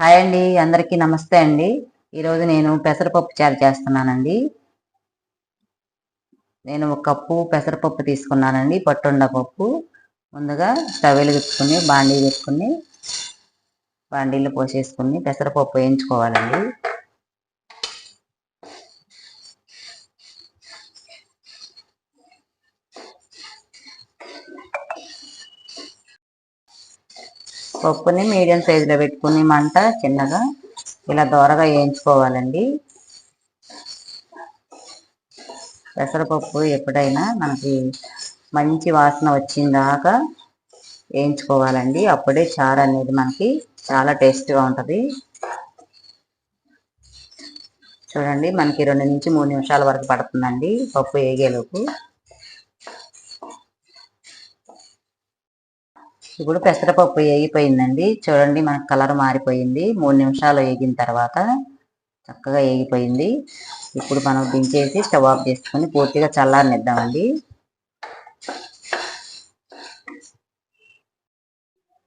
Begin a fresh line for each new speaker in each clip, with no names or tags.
Hi అండి అందరికీ నమస్తే అండి. ఈరోజు నేను పెసరపప్పు చారు చేస్తున్నానండి. నేను ఒక కప్పు పెసరపప్పు తీసుకున్నానండి పట్టుండ పప్పు. ముందుగా స్టవ్ వెలిగించుకుని బాండీ పెట్టుకుని బాండీలో పోసేసుకుని పెసరపప్పు వేయించుకోవాలండి. పప్పుని మీడియం సైజులో పెట్టుకుని మంట చిన్నగా ఇలా దోరగా వేయించుకోవాలండి. పెసరపప్పు ఎప్పుడైనా మనకి మంచి వాసన వచ్చిందాకా వేయించుకోవాలండి. అప్పుడే చారు అనేది మనకి చాలా టేస్ట్గా ఉంటుంది. చూడండి మనకి రెండు నుంచి మూడు నిమిషాల వరకు పడుతుందండి పప్పు వేగేలోపు ఇప్పుడు పెసరపప్పు వేగిపోయిందండి. చూడండి మనకు కలర్ మారిపోయింది. మూడు నిమిషాలు వేగిన తర్వాత చక్కగా వేగిపోయింది. ఇప్పుడు మనం దించేసి స్టవ్ ఆఫ్ చేసుకొని పూర్తిగా చల్లారనిద్దామండి.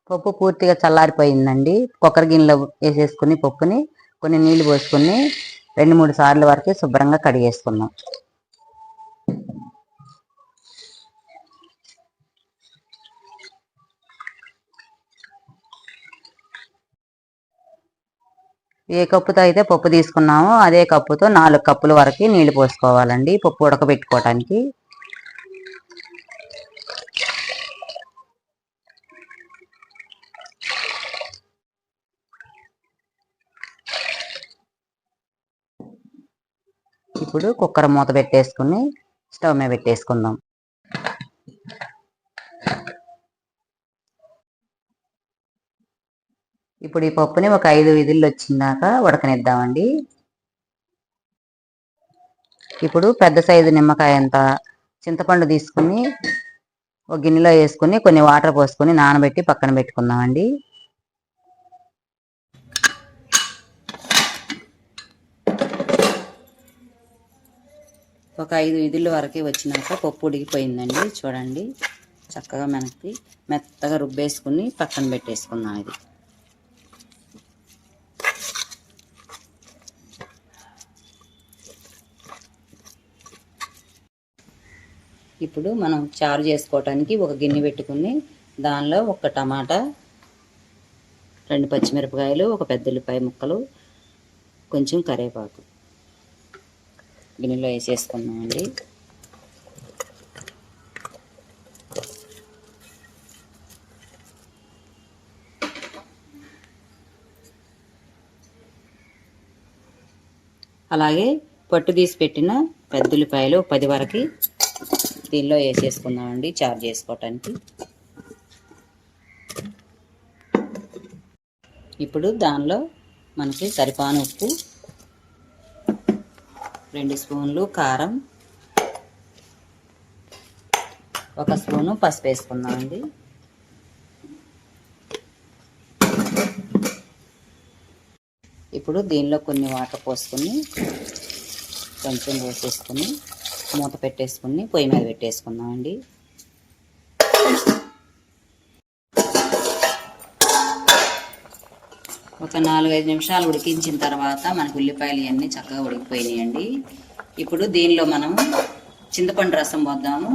పప్పు పూర్తిగా చల్లారిపోయిందండి. కుక్కర్ గిన్నెలో వేసేసుకుని పప్పుని కొన్ని నీళ్ళు పోసుకొని రెండు మూడు సార్లు వరకు శుభ్రంగా కడిగేసుకున్నాం. ఏ కప్పుతో అయితే పప్పు తీసుకున్నామో అదే కప్పుతో నాలుగు కప్పుల వరకు నీళ్ళు పోసుకోవాలండి పప్పు ఉడకబెట్టుకోవటానికి. ఇప్పుడు కుక్కర్ మూత పెట్టేసుకుని స్టవ్ మీద పెట్టేసుకుందాం. ఇప్పుడు ఈ పప్పుని ఒక ఐదు విధులు వచ్చిందాక ఉడకనిద్దామండి. ఇప్పుడు పెద్ద సైజు నిమ్మకాయ అంత చింతపండు తీసుకుని ఒక గిన్నెలో వేసుకుని కొన్ని వాటర్ పోసుకొని నానబెట్టి పక్కన పెట్టుకుందామండి. ఒక ఐదు విధుల వరకు వచ్చినాక పప్పు ఉడికిపోయిందండి. చూడండి చక్కగా మనకి మెత్తగా రుబ్బేసుకుని పక్కన పెట్టేసుకుందాం ఇది. ఇప్పుడు మనం చారు చేసుకోవటానికి ఒక గిన్నె పెట్టుకుని దానిలో ఒక టమాటా రెండు పచ్చిమిరపకాయలు ఒక పెద్ద ఉల్లిపాయ ముక్కలు కొంచెం కరివేపాకు. గిన్నెలో వేసేసుకున్నామండి అలాగే పట్టు తీసి పెట్టిన పెద్ద ఉల్లిపాయలు పది వరకు దీనిలో వేసేసుకుందామండి చార్జ్ చేసుకోవటానికి. ఇప్పుడు దానిలో మనకి సరిపాను ఉప్పు రెండు స్పూన్లు కారం ఒక స్పూను పసుపు వేసుకుందామండి. ఇప్పుడు దీనిలో కొన్ని వాటర్ పోసుకొని కొంచెం వేసేసుకుని మూత పెట్టేసుకుని పొయ్యి మీద పెట్టేసుకుందామండి. ఒక నాలుగైదు నిమిషాలు ఉడికించిన తర్వాత మనకు ఉల్లిపాయలు ఇవన్నీ చక్కగా ఉడికిపోయినాయండి. ఇప్పుడు దీనిలో మనం చింతపండు రసం పోద్దాము.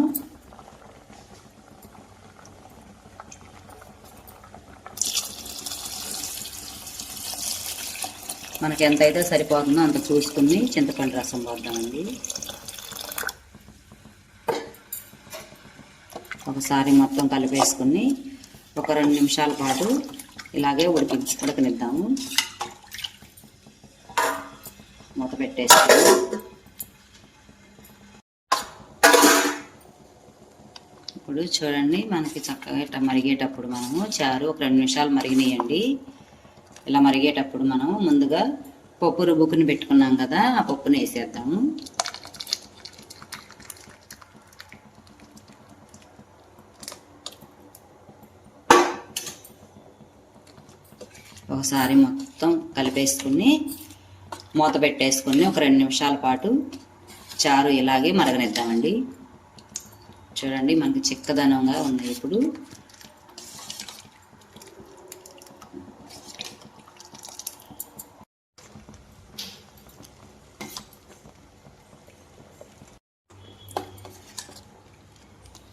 మనకి ఎంతైతే సరిపోతుందో అంత చూసుకుని చింతపండు రసం పోద్దామండి. ఒకసారి మొత్తం కలిపేసుకుని ఒక రెండు నిమిషాల పాటు ఇలాగే ఉడికి ఉడకనిద్దాము. మూత పెట్టేస్తాము ఇప్పుడు చూడండి మనకి చక్కగా ఇట్లా మరిగేటప్పుడు మనము చారు ఒక రెండు నిమిషాలు మరిగినాయండి. ఇలా మరిగేటప్పుడు మనం ముందుగా పప్పు రుబ్బుకుని పెట్టుకున్నాం కదా ఆ పప్పుని వేసేద్దాము. ఒకసారి మొత్తం కలిపేసుకుని మూత పెట్టేసుకుని ఒక రెండు నిమిషాల పాటు చారు ఇలాగే మరగనిద్దామండి. చూడండి మనకి చిక్కదనంగా ఉంది ఇప్పుడు.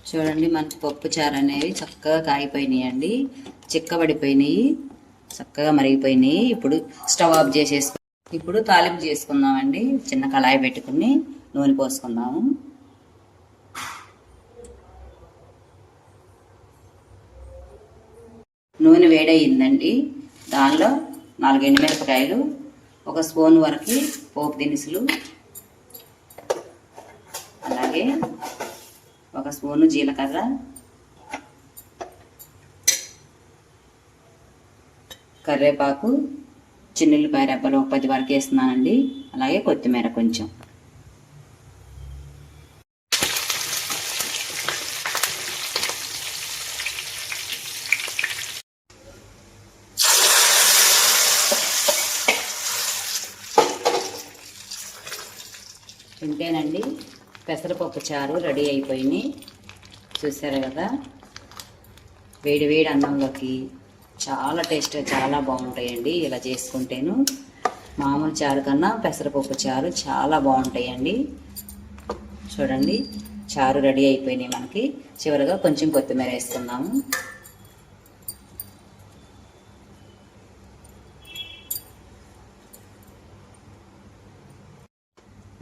చూడండి మనకి పప్పు చారు అనేవి చక్కగా కాగిపోయినాయి అండి చిక్కబడిపోయినాయి. చక్కగా మరిగిపోయినాయి. ఇప్పుడు స్టవ్ ఆఫ్ చేసేసుకు ఇప్పుడు తాలింపు చేసుకుందామండి. చిన్న కళాయి పెట్టుకుని నూనె పోసుకుందాము. నూనె వేడయిందండి దానిలో నాలుగు ఎండుమిరపకాయలు ఒక స్పూన్ వరకు పోపు దినుసులు అలాగే ఒక స్పూను జీలకర్ర కరివేపాకు చిన్నుల్లిపాయ రెబ్బలు ఒక పది వరకు వేస్తున్నానండి. అలాగే కొత్తిమీర కొంచెం. ఇంతేనండి. పెసరపప్పు చారు రెడీ అయిపోయినాయి. చూసారు కదా? వేడి వేడి అన్నంలోకి చాలా టేస్ట్ చాలా బాగుంటాయండి. ఇలా చేసుకుంటేను మామూలు చారు కన్నా పెసరపప్పు చారు చాలా బాగుంటాయండి. చూడండి చారు రెడీ అయిపోయినాయి మనకి. చివరిగా కొంచెం కొత్తిమీర వేసుకుందాము.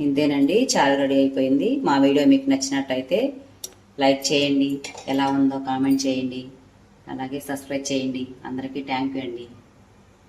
ఇంతేనండి చారు రెడీ అయిపోయింది. మా వీడియో మీకు నచ్చినట్టయితే లైక్ చేయండి ఎలా ఉందో కామెంట్ చేయండి. అలాగే సబ్స్క్రైబ్ చేయండి. అందరికీ థ్యాంక్ యూ అండి.